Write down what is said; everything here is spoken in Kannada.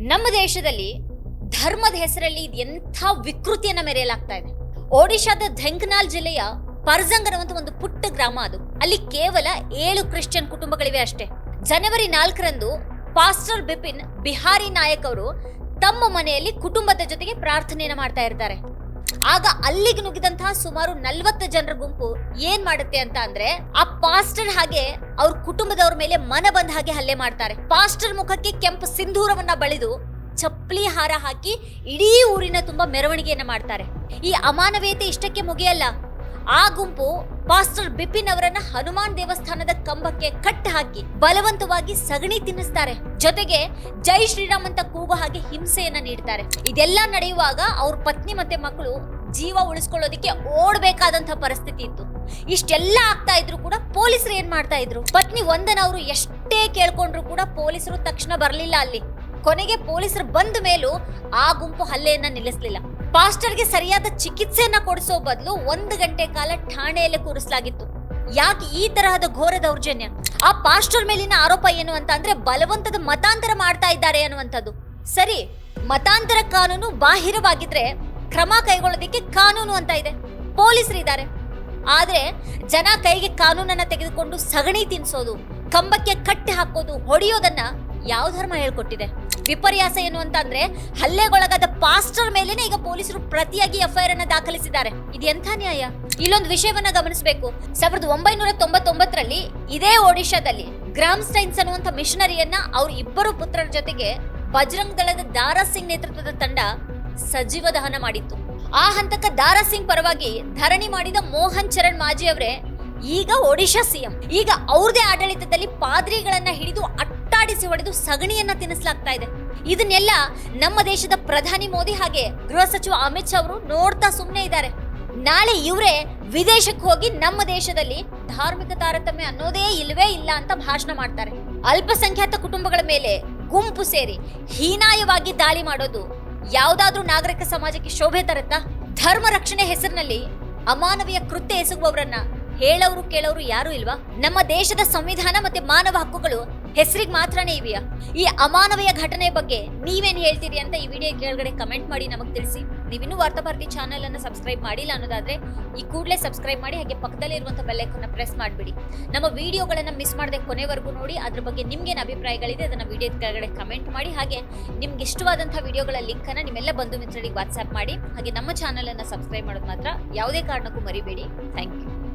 ನಮ್ಮ ದೇಶದಲ್ಲಿ ಧರ್ಮದ ಹೆಸರಲ್ಲಿ ಎಂಥ ವಿಕೃತಿಯನ್ನ ಮೆರೆಯಲಾಗ್ತಾ ಇದೆ. ಒಡಿಶಾದ ಧೆಂಕನಾಲ್ ಜಿಲ್ಲೆಯ ಪರ್ಜಂಗ್ ಅನ್ನುವಂತ ಒಂದು ಪುಟ್ಟ ಗ್ರಾಮ ಅದು. ಅಲ್ಲಿ ಕೇವಲ ಏಳು ಕ್ರಿಶ್ಚಿಯನ್ ಕುಟುಂಬಗಳಿವೆ ಅಷ್ಟೇ. ಜನವರಿ ನಾಲ್ಕರಂದು ಪಾಸ್ಟರ್ ಬಿಪಿನ್ ಬಿಹಾರಿ ನಾಯಕ್ ಅವರು ತಮ್ಮ ಮನೆಯಲ್ಲಿ ಕುಟುಂಬದ ಜೊತೆಗೆ ಪ್ರಾರ್ಥನೆಯನ್ನು ಮಾಡ್ತಾ ಇರ್ತಾರೆ. ಆಗ ಅಲ್ಲಿಗೆ ನುಗ್ಗಿದಂತಹ ಸುಮಾರು ನಲ್ವತ್ತು ಜನರ ಗುಂಪು ಏನ್ ಮಾಡುತ್ತೆ ಅಂತ ಅಂದ್ರೆ ಆ ಪಾಸ್ಟರ್ ಹಾಗೆ ಅವ್ರ ಕುಟುಂಬದವ್ರ ಮೇಲೆ ಮನ ಬಂದ ಹಾಗೆ ಹಲ್ಲೆ ಮಾಡ್ತಾರೆ. ಪಾಸ್ಟರ್ ಮುಖಕ್ಕೆ ಕೆಂಪು ಸಿಂಧೂರವನ್ನ ಬಳಿದು ಚಪ್ಪಲಿ ಹಾರ ಹಾಕಿ ಇಡೀ ಊರಿನ ತುಂಬಾ ಮೆರವಣಿಗೆಯನ್ನ ಮಾಡ್ತಾರೆ. ಈ ಅಮಾನವೀಯತೆ ಇಷ್ಟಕ್ಕೆ ಮುಗಿಯಲ್ಲ. ಆ ಗುಂಪು ಪಾಸ್ಟರ್ ಬಿಪಿನ್ ಅವರನ್ನ ಹನುಮಾನ್ ದೇವಸ್ಥಾನದ ಕಂಬಕ್ಕೆ ಕಟ್ಟ ಹಾಕಿ ಬಲವಂತವಾಗಿ ಸಗಣಿ ತಿನ್ನಿಸ್ತಾರೆ. ಜೊತೆಗೆ ಜೈ ಶ್ರೀರಾಮ್ ಅಂತ ಕೂಗೋ ಹಾಗೆ ಹಿಂಸೆಯನ್ನ ನೀಡ್ತಾರೆ. ಇದೆಲ್ಲ ನಡೆಯುವಾಗ ಅವ್ರ ಪತ್ನಿ ಮತ್ತೆ ಮಕ್ಕಳು ಜೀವ ಉಳಿಸ್ಕೊಳ್ಳೋದಕ್ಕೆ ಓಡಬೇಕಾದಂತ ಪರಿಸ್ಥಿತಿ ಇತ್ತು. ಇಷ್ಟೆಲ್ಲ ಆಗ್ತಾ ಇದ್ರು ಕೂಡ ಪೊಲೀಸರು ಏನ್ ಮಾಡ್ತಾ ಇದ್ರು? ಪತ್ನಿ ವಂದನ ಅವರು ಎಷ್ಟೇ ಕೇಳ್ಕೊಂಡ್ರು ಕೂಡ ಪೊಲೀಸರು ತಕ್ಷಣ ಬರ್ಲಿಲ್ಲ ಅಲ್ಲಿ. ಕೊನೆಗೆ ಪೊಲೀಸರು ಬಂದ ಮೇಲೂ ಆ ಗುಂಪು ಹಲ್ಲೆಯನ್ನ ನಿಲ್ಲಿಸಲಿಲ್ಲ. ಪಾಸ್ಟರ್ಗೆ ಸರಿಯಾದ ಚಿಕಿತ್ಸೆಯನ್ನ ಕೊಡಿಸೋ ಬದಲು ಒಂದು ಗಂಟೆ ಕಾಲ ಠಾಣೆಯಲ್ಲೇ ಕೂರಿಸಲಾಗಿತ್ತು. ಯಾಕೆ ಈ ತರಹದ ಘೋರ ದೌರ್ಜನ್ಯ? ಆ ಪಾಸ್ಟರ್ ಮೇಲಿನ ಆರೋಪ ಏನು ಅಂತ ಅಂದ್ರೆ ಬಲವಂತದ ಮತಾಂತರ ಮಾಡ್ತಾ ಇದ್ದಾರೆ ಅನ್ನುವಂಥದ್ದು. ಸರಿ, ಮತಾಂತರ ಕಾನೂನು ಬಾಹಿರವಾಗಿದ್ರೆ ಕ್ರಮ ಕೈಗೊಳ್ಳೋದಕ್ಕೆ ಕಾನೂನು ಅಂತ ಇದೆ. ಪೊಲೀಸರು ಇದ್ದಾರೆ ಆದ್ರೆ ಜನ ಕೈಗೆ ಕಾನೂನನ್ನ ತೆಗೆದುಕೊಂಡು ಸಗಣಿ ತಿನ್ಸೋದು, ಕಂಬಕ್ಕೆ ಕಟ್ಟಿ ಹಾಕೋದು, ಹೊಡೆಯೋದನ್ನ ಯಾವ ಧರ್ಮ ಹೇಳ್ಕೊಟ್ಟಿದೆ? ವಿಪರ್ಯಾಸ ಏನು ಅಂತ ಅಂದ್ರೆ ಹಲ್ಲೆಗೊಳಗಾದ ಪಾಸ್ಟರ್ ಮೇಲೇನೆ ಈಗ ಪೊಲೀಸರು ಪ್ರತಿಯಾಗಿ ಎಫ್ಐಆರ್ ಅನ್ನ ದಾಖಲಿಸಿದ್ದಾರೆ. ಇದು ಎಂಥ ನ್ಯಾಯ? ಇಲ್ಲೊಂದು ವಿಷಯವನ್ನ ಗಮನಿಸಬೇಕು. ಸಾವಿರದ ಒಂಬೈನೂರ ತೊಂಬತ್ತೊಂಬತ್ತರಲ್ಲಿ ಇದೇ ಒಡಿಶಾದಲ್ಲಿ ಗ್ರಾಮ್ ಸ್ಟೈನ್ಸ್ ಅನ್ನುವಂಥ ಮಿಷನರಿಯನ್ನ ಅವ್ರ ಇಬ್ಬರು ಪುತ್ರರ ಜೊತೆಗೆ ಬಜರಂಗ್ ದಳದ ದಾರಾ ಸಿಂಗ್ ನೇತೃತ್ವದ ತಂಡ ಸಜೀವ ದಹನ ಮಾಡಿತ್ತು. ಆ ಹಂತಕ ದಾರಾ ಸಿಂಗ್ ಪರವಾಗಿ ಧರಣಿ ಮಾಡಿದ ಮೋಹನ್ ಚರಣ್ ಮಾಜಿ ಅವರೇ ಈಗ ಒಡಿಶಾ ಸಿಎಂ ಈಗ ಅವ್ರದೇ ಆಡಳಿತದಲ್ಲಿ ಪಾದ್ರಿಗಳನ್ನ ಹಿಡಿದು ಅಟ್ಟಾಡಿಸಿ ಹೊಡೆದು ಸಗಣಿಯನ್ನ ತಿನ್ನಿಸ್ಲಾಗ್ತಾ ಇದೆ. ಇದನ್ನೆಲ್ಲ ನಮ್ಮ ದೇಶದ ಪ್ರಧಾನಿ ಮೋದಿ ಹಾಗೆ ಗೃಹ ಸಚಿವ ಅಮಿತ್ ಶಾ ಅವರು ನೋಡ್ತಾ ಸುಮ್ಮನೆ ಇದ್ದಾರೆ. ನಾಳೆ ಇವರೇ ವಿದೇಶಕ್ಕೆ ಹೋಗಿ ನಮ್ಮ ದೇಶದಲ್ಲಿ ಧಾರ್ಮಿಕ ತಾರತಮ್ಯ ಅನ್ನೋದೇ ಇಲ್ಲವೇ ಇಲ್ಲ ಅಂತ ಭಾಷಣ ಮಾಡ್ತಾರೆ. ಅಲ್ಪಸಂಖ್ಯಾತ ಕುಟುಂಬಗಳ ಮೇಲೆ ಗುಂಪು ಸೇರಿ ಹೀನಾಯವಾಗಿ ದಾಳಿ ಮಾಡೋದು ಯಾವ್ದಾದ್ರೂ ನಾಗರಿಕ ಸಮಾಜಕ್ಕೆ ಶೋಭೆ ತರುತ್ತಾ? ಧರ್ಮ ರಕ್ಷಣೆ ಹೆಸರಿನಲ್ಲಿ ಅಮಾನವೀಯ ಕೃತ್ಯ ಎಸಗುವವರನ್ನ ಹೇಳೋರು ಕೇಳೋರು ಯಾರು ಇಲ್ವಾ? ನಮ್ಮ ದೇಶದ ಸಂವಿಧಾನ ಮತ್ತೆ ಮಾನವ ಹಕ್ಕುಗಳು ಹೆಸರಿಗೆ ಮಾತ್ರನೇ ಇವೆಯಾ? ಈ ಅಮಾನವೀಯ ಘಟನೆ ಬಗ್ಗೆ ನೀವೇನ್ ಹೇಳ್ತೀರಿ ಅಂತ ಈ ವಿಡಿಯೋ ಕೆಳಗಡೆ ಕಮೆಂಟ್ ಮಾಡಿ ನಮಗೆ ತಿಳಿಸಿ. ನೀವಿನ್ನೂ ವಾರ್ತಾಭಾರತಿ ಚಾನೆಲ್ ಅನ್ನ ಸಬ್ಸ್ಕ್ರೈಬ್ ಮಾಡಿಲ್ಲ ಅನ್ನೋದಾದ್ರೆ ಈ ಕೂಡಲೇ ಸಬ್ಸ್ಕ್ರೈಬ್ ಮಾಡಿ ಹಾಗೆ ಪಕ್ಕದಲ್ಲಿ ಇರುವಂತ ಬೆಲ್ಲೈಕನ್ನ ಪ್ರೆಸ್ ಮಾಡಿಬಿಡಿ. ನಮ್ಮ ವಿಡಿಯೋಗಳನ್ನ ಮಿಸ್ ಮಾಡದೆ ಕೊನೆವರೆಗೂ ನೋಡಿ, ಅದ್ರ ಬಗ್ಗೆ ನಿಮ್ಗೇನು ಅಭಿಪ್ರಾಯಗಳಿದೆ ಅದನ್ನ ವಿಡಿಯೋ ಕೆಳಗಡೆ ಕಮೆಂಟ್ ಮಾಡಿ, ಹಾಗೆ ನಿಮ್ಗೆ ಇಷ್ಟವಾದಂತಹ ವಿಡಿಯೋಗಳ ಲಿಂಕ್ ಅನ್ನ ನಿಮ್ಮೆಲ್ಲ ಬಂಧು ಮಿತ್ರರಿಗೆ ವಾಟ್ಸ್ಆ್ಯಪ್ ಮಾಡಿ, ಹಾಗೆ ನಮ್ಮ ಚಾನೆಲ್ ಅನ್ನ ಸಬ್ಸ್ಕ್ರೈಬ್ ಮಾಡೋದು ಮಾತ್ರ ಯಾವುದೇ ಕಾರಣಕ್ಕೂ ಮರಿಬೇಡಿ. Thank you